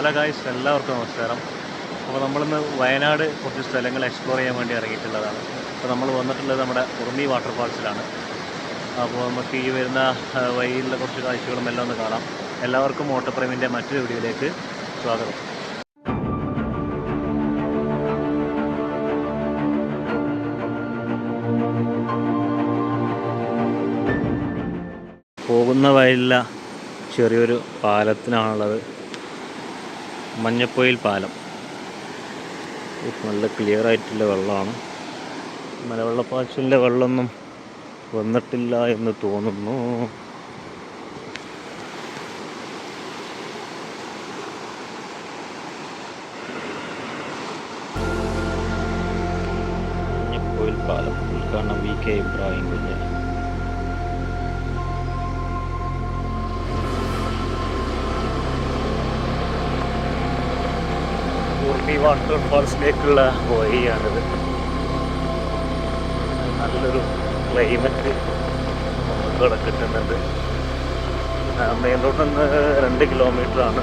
Hello guys എല്ലാവർക്കും നമസ്കാരം. അപ്പോൾ നമ്മളിന്ന് വയനാട് കുറച്ച് സ്ഥലങ്ങൾ എക്സ്പ്ലോർ ചെയ്യാൻ വേണ്ടി ഇറങ്ങിയിട്ടുള്ളതാണ്. അപ്പോൾ നമ്മൾ വന്നിട്ടുള്ളത് നമ്മുടെ ഉറുമി വാട്ടർഫാൾസിലാണ് അപ്പോൾ നമുക്ക് ഈ വരുന്ന വഴിയിലുള്ള കുറച്ച് കാഴ്ചകളും എല്ലാം ഒന്ന് കാണാം. എല്ലാവർക്കും ഓട്ടപ്രേമിന്റെ മറ്റൊരു വീഡിയോയിലേക്ക് സ്വാഗതം. പോകുന്ന വഴിയിലുള്ള ചെറിയൊരു പാലത്തിനാണുള്ളത്. മഞ്ഞപ്പൊയിൽ പാലം. നല്ല ക്ലിയർ ആയിട്ടുള്ള വെള്ളമാണ്. മലവെള്ളപ്പാച്ചിലിന്റെ വെള്ളമൊന്നും വന്നിട്ടില്ല എന്ന് തോന്നുന്നു. മഞ്ഞപ്പൊയിൽ പാലം ഉദ്ഘാടനം വി കെ ഇബ്രാഹിം കുഞ്ഞ് ഉർമി വാട്ടർഫാൾസിലേക്കുള്ള വഴിയാണിത് നല്ലൊരു ക്ലൈമറ്റ് ഇവിടെ കിട്ടുന്നുണ്ട് മെയിൻ റോഡിൽ നിന്ന് രണ്ട് കിലോമീറ്റർ ആണ്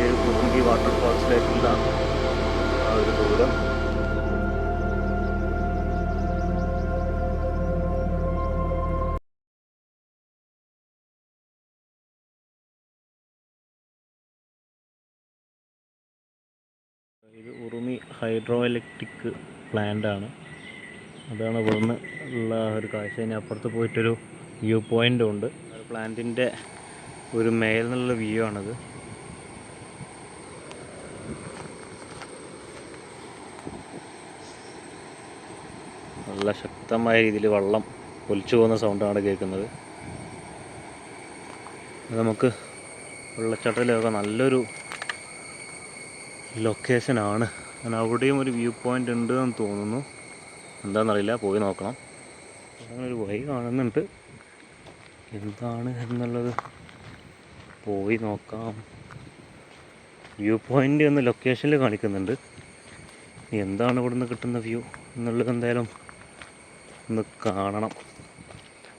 ഈ ഉറുമ്പി വാട്ടർഫാൾസിലേക്കുള്ള ആ ഒരു ദൂരം. ഇത് ഉറുമി ഹൈഡ്രോ ഇലക്ട്രിക് പ്ലാന്റാണ് അതാണ് ഇവിടുന്ന് ഉള്ള ഒരു കാഴ്ച. ഇനി അപ്പുറത്ത് പോയിട്ടൊരു വ്യൂ പോയിന്റും ഉണ്ട്. പ്ലാന്റിന്റെ ഒരു മേൽ നിന്നുള്ള വ്യൂ ആണത്. നല്ല ശക്തമായ രീതിയിൽ വെള്ളം ഒലിച്ചു പോകുന്ന സൗണ്ടാണ് കേൾക്കുന്നത്. നമുക്ക് വെള്ളച്ചാട്ടത്തിലൊക്കെ നല്ലൊരു ലൊക്കേഷനാണ് ഞാൻ അവിടെയും ഒരു വ്യൂ പോയിന്റ് ഉണ്ട് എന്ന് തോന്നുന്നു. എന്താണെന്നറിയില്ല പോയി നോക്കണം. അങ്ങനെ ഒരു വഴി കാണുന്നുണ്ട്. എന്താണ് എന്നുള്ളത് പോയി നോക്കാം. വ്യൂ പോയിന്റ് എന്ന് ലൊക്കേഷനിൽ കാണിക്കുന്നുണ്ട്. എന്താണ് ഇവിടുന്ന് കിട്ടുന്ന വ്യൂ എന്നുള്ളത് എന്തായാലും ഒന്ന് കാണണം.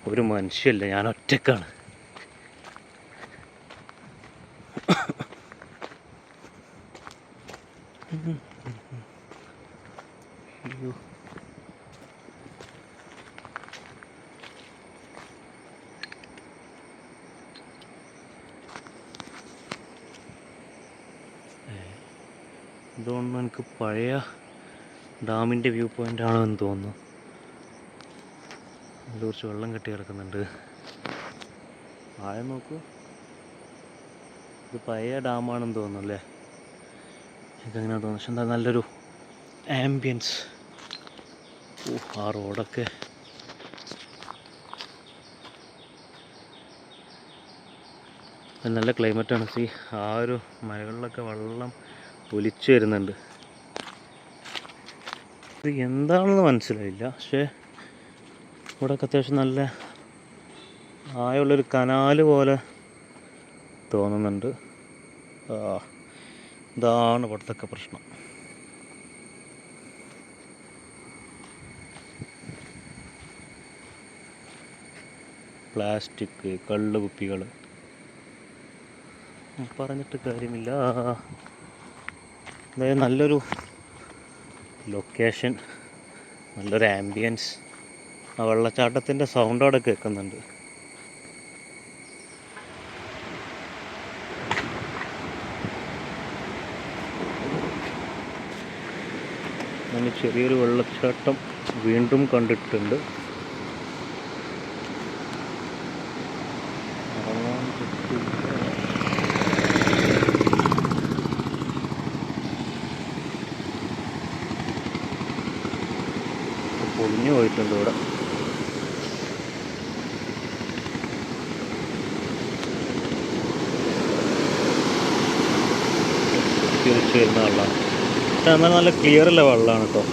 ഒരു മനുഷ്യല്ല ഞാൻ ഒറ്റക്കാണ്. അയ്യോ എനിക്ക് പഴയ ഡാമിന്റെ വ്യൂ പോയിന്റ് ആണെന്ന് തോന്നുന്നു. അതിൽ കുറച്ച് വെള്ളം കെട്ടി കിടക്കുന്നുണ്ട്. ആഴം നോക്കൂ. ഇത് പഴയ ഡാമാണെന്ന് തോന്നുന്നു അല്ലേ? എനിക്കങ്ങനെ തോന്നുന്നു? പക്ഷെ എന്താ നല്ലൊരു ആംബിയൻസ് ഓ ആ റോഡൊക്കെ. നല്ല ക്ലൈമറ്റാണ് സി ആ ഒരു മലകളിലൊക്കെ വെള്ളം ഒലിച്ചു വരുന്നുണ്ട്. ഇത് എന്താണെന്ന് മനസ്സിലായില്ല. പക്ഷേ ഇവിടെയൊക്കെ അത്യാവശ്യം നല്ല ആയുള്ളൊരു കനാല് പോലെ തോന്നുന്നുണ്ട്. ആ. ഇതാണ് ഇവിടുത്തെ പ്രശ്നം? പ്ലാസ്റ്റിക് കള്ള് കുപ്പികൾ പറഞ്ഞിട്ട് കാര്യമില്ല. അതായത് നല്ലൊരു ലൊക്കേഷൻ നല്ലൊരു ആംബിയൻസ് ആ വെള്ളച്ചാട്ടത്തിന്റെ സൗണ്ട് അവിടെ കേൾക്കുന്നുണ്ട്. ഞാൻ ചെറിയൊരു വെള്ളച്ചാട്ടം വീണ്ടും കണ്ടിട്ടുണ്ട്. പൊളിഞ്ഞു പോയിട്ടുണ്ട് ഇവിടെ. തിരിച്ചു വരുന്ന പക്ഷെ എന്നാൽ നല്ല ക്ലിയർ ഉള്ള വെള്ളമാണ് കേട്ടോ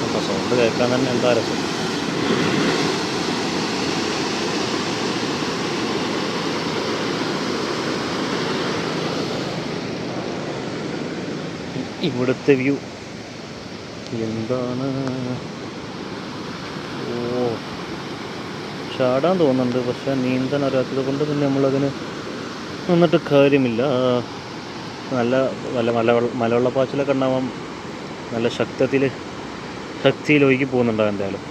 അപ്പം സൗണ്ട് കേൾക്കാൻ തന്നെ എന്താ രസം. ഇവിടുത്തെ വ്യൂ. എന്താണ്? ഓ ചാടാൻ തോന്നുന്നുണ്ട്. പക്ഷെ നീന്താൻ അറിയാത്തത് കൊണ്ട് പിന്നെ നമ്മളതിന് നിന്നിട്ട് കാര്യമില്ല. നല്ല നല്ല മല മലവെള്ളപ്പാച്ചിലൊക്കെ ഉണ്ടാവാം നല്ല ശക്തത്തിൽ ശക്തിയിൽ ഒഴുകി പോകുന്നുണ്ടാവും എന്തായാലും?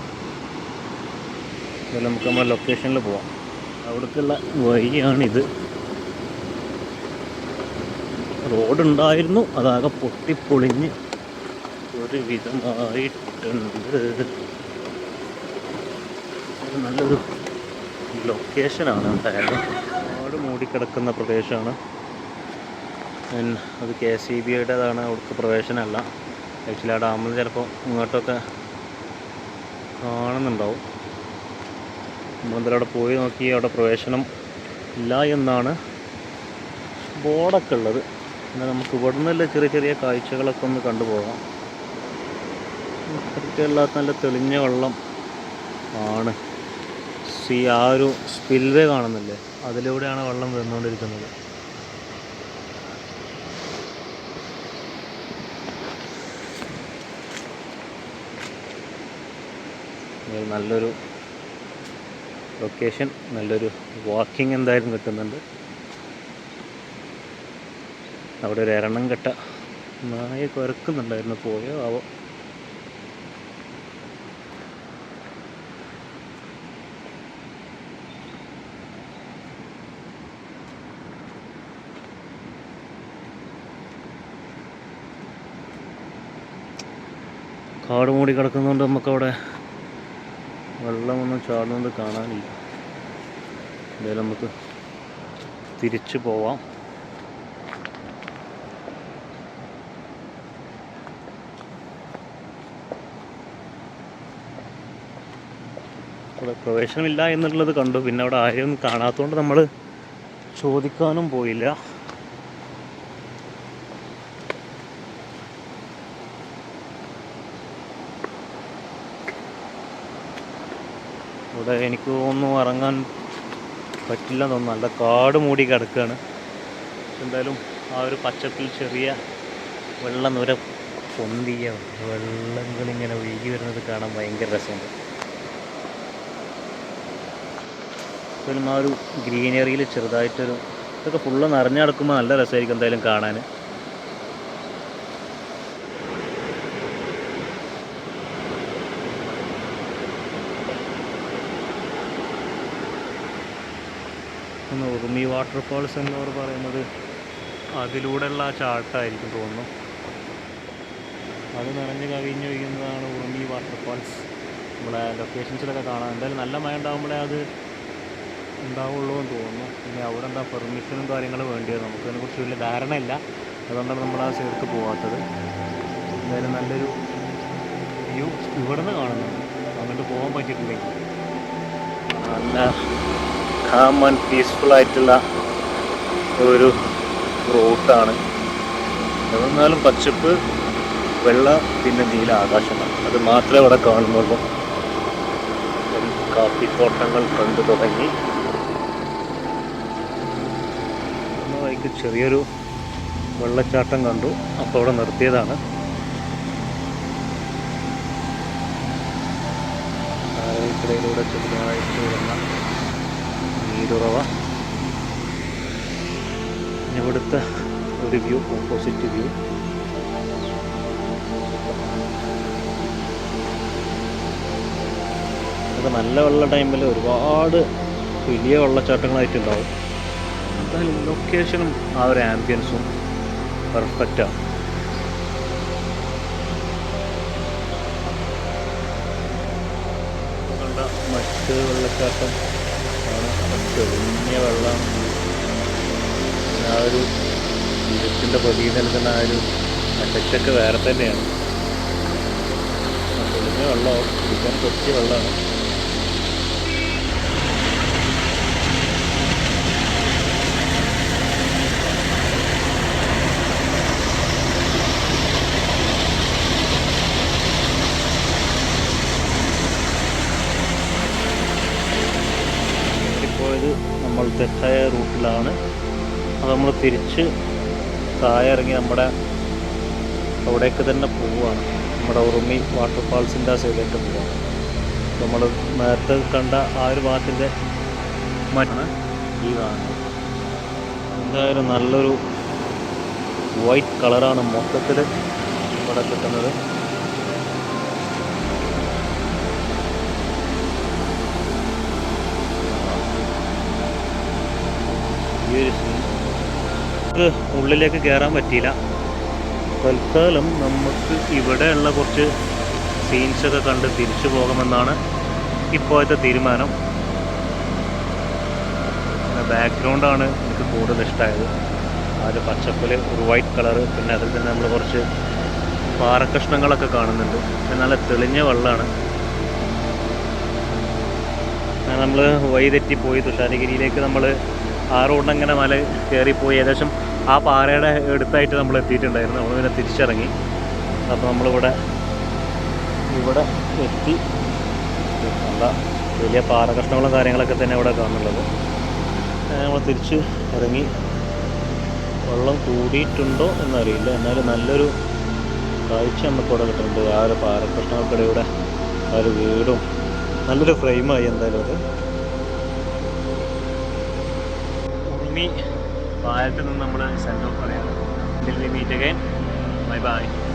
എന്തായാലും നമുക്ക് നമ്മുടെ ലൊക്കേഷനിൽ പോവാം. അവിടേക്കുള്ള വഴിയാണിത്. റോഡുണ്ടായിരുന്നു അതാകെ പൊട്ടിപ്പൊളിഞ്ഞ് ഒരു വിധമായിട്ടുണ്ട് നല്ലൊരു ലൊക്കേഷനാണ് എന്തായാലും ഒരുപാട് മൂടിക്കിടക്കുന്ന പ്രദേശമാണ്. അത് കെ എസ് ഇ ബിയുടേതാണ്. അവിടുത്തെ പ്രവേശനമല്ല. ആക്ച്വലി ആ ഡാമിൽ ചിലപ്പോൾ ഇങ്ങോട്ടൊക്കെ കാണുന്നുണ്ടാവും. നമ്മളെന്തായാലും അവിടെ പോയി നോക്കി. അവിടെ പ്രവേശനം ഇല്ല എന്നാണ് ബോർഡൊക്കെ ഉള്ളത്. പിന്നെ നമുക്ക് ഇവിടെ നിന്നല്ല ചെറിയ ചെറിയ കാഴ്ചകളൊക്കെ ഒന്ന് കണ്ടുപോകാം അല്ലാത്ത നല്ല തെളിഞ്ഞ വെള്ളം ആണ്. സി ആ ഒരു സ്പിൽവേ കാണുന്നില്ലേ? അതിലൂടെയാണ് വെള്ളം വന്നുകൊണ്ടിരിക്കുന്നത്. നല്ലൊരു ലൊക്കേഷൻ നല്ലൊരു വാക്കിംഗ് എന്തായാലും കിട്ടുന്നുണ്ട്. അവിടെ ഒരു എരണം കെട്ട നായ കുരക്കുന്നുണ്ടായിരുന്നു. പോയോ? ആവോ? കാട് മൂടി കിടക്കുന്നതുകൊണ്ട് നമുക്കവിടെ വെള്ളമൊന്നും ചാടുന്നത് കാണാനില്ല. എന്തായാലും നമുക്ക് തിരിച്ചു പോവാം. അവിടെ പ്രവേശനമില്ല എന്നുള്ളത് കണ്ടു. പിന്നെ അവിടെ ആരെയും കാണാത്തതുകൊണ്ട് നമ്മൾ ചോദിക്കാനും പോയില്ല. ഇവിടെ എനിക്ക് ഒന്നും ഇറങ്ങാൻ പറ്റില്ല തോന്നുന്നു. നല്ല കാട് മൂടി കിടക്കുകയാണ് എന്തായാലും ആ ഒരു പച്ചപ്പിൽ ചെറിയ വെള്ളം നുര പൊന്തിയ വെള്ളങ്ങളിങ്ങനെ ഒഴുകി വരുന്നത് കാണാൻ ഭയങ്കര രസമുണ്ട്. എന്തായാലും ആ ഒരു ഗ്രീനറിയിൽ ചെറുതായിട്ടൊരു ഇതൊക്കെ ഫുള്ള് നിറഞ്ഞു കിടക്കുമ്പോൾ നല്ല രസമായിരിക്കും എന്തായാലും കാണാൻ. ഒന്ന് ഈ വാട്ടർഫാൾസ് എന്നവർ പറയുന്നത് അതിലൂടെയുള്ള ആ ചാട്ടായിരിക്കും തോന്നുന്നു. അത് നിറഞ്ഞ് കവിഞ്ഞു വയ്ക്കുന്നതാണ് ഉറുമി വാട്ടർഫാൾസ് നമ്മുടെ ലൊക്കേഷൻസിലൊക്കെ കാണാം. എന്തായാലും നല്ല മഴ ഉണ്ടാകുമ്പോഴേ അത് ഉണ്ടാവുള്ളൂ എന്ന് തോന്നുന്നു. പിന്നെ അവിടെ എന്താ പെർമിഷനും കാര്യങ്ങളും വേണ്ടി വരും. നമുക്ക് അതിനെക്കുറിച്ച് വലിയ ധാരണയില്ല. അതുകൊണ്ടാണ് നമ്മൾ ആ സൈഡ്ക്ക് പോകാത്തത് എന്തായാലും നല്ലൊരു വ്യൂ ഇവിടെ നിന്ന് കാണുന്നുണ്ട്. അങ്ങോട്ട് പോകാൻ പറ്റിയിട്ടില്ലെങ്കിൽ. നല്ല കാം ആൻഡ് പീസ്ഫുൾ ആയിട്ടുള്ള ഒരു റൂട്ടാണ് എന്നാലും പച്ചപ്പ് വെള്ള പിന്നെ നീല ആകാശമാണ്. അത് മാത്രമേ ഇവിടെ കാണുന്നുള്ളൂ. കാപ്പിത്തോട്ടങ്ങൾ കണ്ടു തുടങ്ങി. വന്ന വഴിക്ക് ചെറിയൊരു വെള്ളച്ചാട്ടം കണ്ടു. അപ്പോൾ അവിടെ നിർത്തിയതാണ്. ആരോഗ്യത്തിലൂടെ ചെറുതായിട്ട് വരുന്ന നീരുറവ ഇവിടുത്തെ ഒരു വ്യൂ ഓപ്പോസിറ്റ് വ്യൂ. ഇത് നല്ല വെള്ള ടൈമിൽ ഒരുപാട് വലിയ വെള്ളച്ചാട്ടങ്ങളായിട്ടുണ്ടാവും എന്തായാലും ലൊക്കേഷനും ആ ഒരു ആംബിയൻസും പെർഫെക്റ്റാണ് മറ്റ് വെള്ളച്ചാട്ടം. തെളിഞ്ഞ വെള്ളം ആ ഒരു ഇരുട്ടിന്റെ പൊതിയിൽ നൽകുന്ന ആ ഒരു എഫക്റ്റൊക്കെ വേറെ തന്നെയാണ്. തെളിഞ്ഞ വെള്ളം കുടിക്കാൻ പറ്റിയ വെള്ളമാണ്. റൂട്ടിലാണ് അത് നമ്മൾ തിരിച്ച് താഴെ ഇറങ്ങി നമ്മുടെ അവിടേക്ക് തന്നെ പോവുകയാണ്. നമ്മുടെ ഉറുമി വാട്ടർഫാൾസിന്റെ ആ സൈഡിലേക്ക് പോവുകയാണ്. നമ്മൾ നേരത്തെ കണ്ട ആ ഒരു ഭാഗത്തിന്റെ മറ്റാണ് ഈ കാണുന്നത്. എന്തായാലും നല്ലൊരു വൈറ്റ് കളറാണ് മൊത്തത്തിൽ ഇവിടെ കിട്ടുന്നത്. നമുക്ക് ഉള്ളിലേക്ക് കയറാൻ പറ്റിയില്ല. തൽക്കാലം നമുക്ക് ഇവിടെയുള്ള കുറച്ച് സീൻസൊക്കെ കണ്ട് തിരിച്ചു പോകാമെന്നാണ് ഇപ്പോഴത്തെ തീരുമാനം. ബാക്ക്ഗ്രൗണ്ടാണ് എനിക്ക് കൂടുതൽ ഇഷ്ടമായത് ആ ഒരു പച്ചപ്പിൽ ഒരു വൈറ്റ് കളറ് പിന്നെ അതിൽ തന്നെ നമ്മൾ കുറച്ച് പാറക്കഷ്ണങ്ങളൊക്കെ കാണുന്നുണ്ട്. നല്ല തെളിഞ്ഞ വെള്ളമാണ് നമ്മൾ വഴി പോയി തുഷാരഗിരിയിലേക്ക് നമ്മൾ ആ റോഡിന് അങ്ങനെ മല കയറിപ്പോയി. ഏകദേശം ആ പാറയുടെ അടുത്തായിട്ട് നമ്മൾ എത്തിയിട്ടുണ്ടായിരുന്നു. നമ്മൾ പിന്നെ തിരിച്ചിറങ്ങി. അപ്പോൾ നമ്മളിവിടെ ഇവിടെ എത്തി. നല്ല വലിയ പാറ കഷ്ണങ്ങളും കാര്യങ്ങളൊക്കെ തന്നെ ഇവിടെ കാണുന്നുള്ളത്. നമ്മൾ തിരിച്ച് ഇറങ്ങി. വെള്ളം കൂടിയിട്ടുണ്ടോ എന്നറിയില്ല. എന്നാലും നല്ലൊരു കാഴ്ച നമുക്ക് ഇവിടെ കിട്ടുന്നുണ്ട്. ആ ഒരു പാറ കഷ്ണങ്ങൾക്കിടയിലൂടെ ആ ഒരു വീടും. നല്ലൊരു ഫ്രെയിമായി എന്തായാലും അത്. ഉറുമി പാലത്തിൽ നിന്ന് നമ്മൾ സെൻഡ് ഓഫ് പറയാം. Meet again bye bye